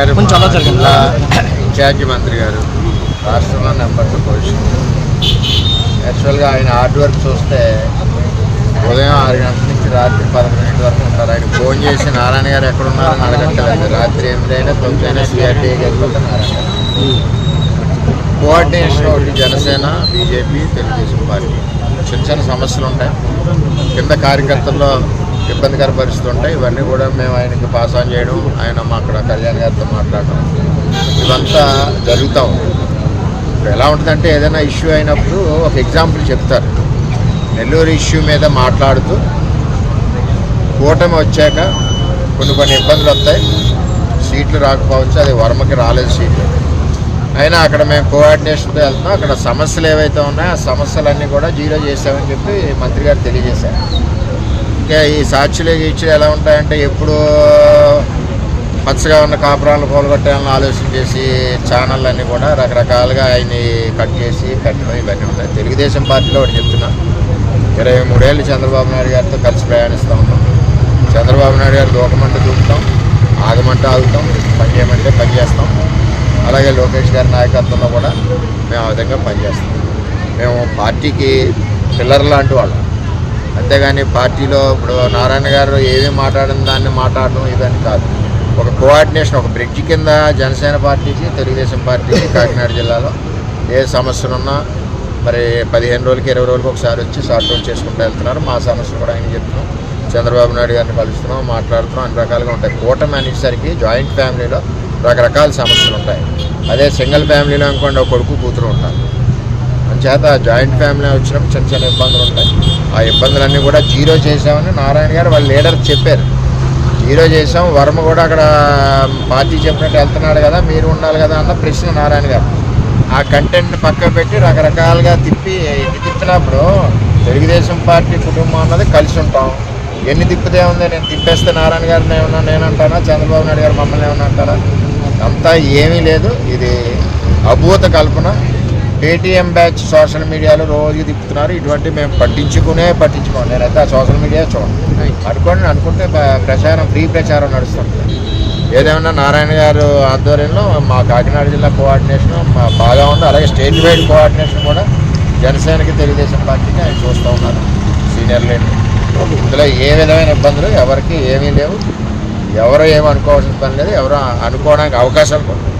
గారు కొంచెం అలా ఇన్ఛార్జి మంత్రి గారు రాష్ట్రంలో నెంబర్ టూ పొజిషన్. యాక్చువల్గా ఆయన హార్డ్ వర్క్ చూస్తే ఉదయం ఆరు గంటల నుంచి రాత్రి పదకొండు గంటల వరకు ఉంటారు. ఆయన ఫోన్ చేసి నారాయణ గారు ఎక్కడ ఉన్నారని అడగట్లేదు. రాత్రి ఎనిమిదైనా తొమ్మిది అయినా సిఆర్టీకి వెళ్ళిపోతే నారాయణ గారు. కోఆర్డినేషన్ ఒకటి జనసేన బీజేపీ తెలుగుదేశం పార్టీ. చిన్న చిన్న సమస్యలు ఉంటాయి. కింద కార్యకర్తల్లో ఇబ్బందికర పరిస్థితులు ఉంటాయి. ఇవన్నీ కూడా మేము ఆయనకి పాస్ ఆన్ చేయడం ఆయన మా అక్కడ కళ్యాణ్ గారితో మాట్లాడడం. ఇదంతా జరుగుతూ ఇప్పుడు ఎలా ఉంటుందంటే ఏదైనా ఇష్యూ అయినప్పుడు ఒక ఎగ్జాంపుల్ చెప్తారు. నెల్లూరు ఇష్యూ మీద మాట్లాడుతూ కూటమి వచ్చాక కొన్ని కొన్ని ఇబ్బందులు వస్తాయి. సీట్లు రాకపోవచ్చు అది వర్మకి రాలేదు సీట్లు. అయినా అక్కడ మేము కోఆర్డినేషన్తో వెళ్తున్నాం. అక్కడ సమస్యలు ఏవైతే ఉన్నాయో ఆ సమస్యలన్నీ కూడా జీరో చేసామని చెప్పి మంత్రి గారు తెలియజేశారు. ఇంకా ఈ సాక్షులు గీచులు ఎలా ఉంటాయంటే ఎప్పుడు పచ్చగా ఉన్న కాపురాలను కూలగొట్టాలని ఆలోచన చేసి ఛానల్ అన్నీ కూడా రకరకాలుగా ఆయన్ని కట్ చేసి కట్టడం ఇవన్నీ ఉంటాయి. తెలుగుదేశం పార్టీలో ఒకటి చెప్తున్నా. ఇరవై మూడేళ్ళు చంద్రబాబు నాయుడు గారితో కలిసి ప్రయాణిస్తూ ఉన్నాం. చంద్రబాబు నాయుడు గారు దూకమంటే దూకుతాం ఆగమంటే ఆగుతాం పని చేయమంటే పని చేస్తాం. అలాగే లోకేష్ గారి నాయకత్వంలో కూడా మేము ఆ విధంగా పనిచేస్తాం మేము పార్టీకి పిల్లర్ లాంటి వాళ్ళం. అంతేగాని పార్టీలో ఇప్పుడు నారాయణ గారు ఏమీ మాట్లాడిన దాన్ని మాట్లాడడం ఇదని కాదు. ఒక కోఆర్డినేషన్ ఒక బ్రిడ్జ్ కింద జనసేన పార్టీకి తెలుగుదేశం పార్టీకి కాకినాడ జిల్లాలో ఏ సమస్యలు ఉన్నా మరి పదిహేను రోజులకి ఇరవై రోజులకి ఒకసారి వచ్చి సార్ట్ అవుట్ చేసుకుంటూ వెళ్తున్నారు. మా సమస్యలు కూడా ఆయన చెప్తున్నాం. చంద్రబాబు నాయుడు గారిని కలుస్తున్నాం మాట్లాడుతున్నాం అన్ని రకాలుగా ఉంటాయి. కూటమి అనేసరికి జాయింట్ ఫ్యామిలీలో రకరకాల సమస్యలు ఉంటాయి. అదే సింగిల్ ఫ్యామిలీలో అనుకోండి ఒక కొడుకు కూతురు ఉంటారు. చేత జాయింట్ ఫ్యామిలీ వచ్చినప్పుడు చిన్న చిన్న ఇబ్బందులు ఉంటాయి. ఆ ఇబ్బందులన్నీ కూడా జీరో చేశామని నారాయణ గారు వాళ్ళ లీడర్ చెప్పారు. జీరో చేసాం వర్మ కూడా అక్కడ పార్టీ చెప్పినట్టు వెళ్తున్నాడు కదా మీరు ఉండాలి కదా అన్న ప్రశ్న నారాయణ గారు. ఆ కంటెంట్ పక్క పెట్టి రకరకాలుగా తిప్పి ఎన్ని తిప్పినప్పుడు తెలుగుదేశం పార్టీ కుటుంబం అన్నది కలిసి ఉంటాం. ఎన్ని తిప్పితే ఉంది నేను తిప్పేస్తే నారాయణ గారిని ఏమన్నా నేను అంటానా? చంద్రబాబు నాయుడు గారు మమ్మల్ని ఏమన్నా అంటారా? అంతా ఏమీ లేదు. ఇది అభూత కల్పన. పేటీఎం బ్యాచ్ సోషల్ మీడియాలో రోజు తిప్పుతున్నారు. ఇటువంటి మేము పట్టించుకునే పట్టించుకోండి నేనైతే ఆ సోషల్ మీడియా చూడండి అనుకోండి అనుకుంటే ప్రచారం ఫ్రీ ప్రచారం నడుస్తుంది ఏదేమన్నా నారాయణ గారు ఆధ్వర్యంలో మా కాకినాడ జిల్లా కోఆర్డినేషన్ మా బాగా ఉంది అలాగే స్టేట్ వైడ్ కోఆర్డినేషన్ కూడా జనసేనకి తెలుగుదేశం పార్టీకి ఆయన చూస్తూ ఉన్నారు. సీనియర్ లీడర్ ఇందులో ఏ విధమైన ఇబ్బందులు ఎవరికి ఏమీ లేవు. ఎవరు ఏమి అనుకోవాల్సిన పని లేదు. ఎవరు అనుకోవడానికి అవకాశాలు కూడా.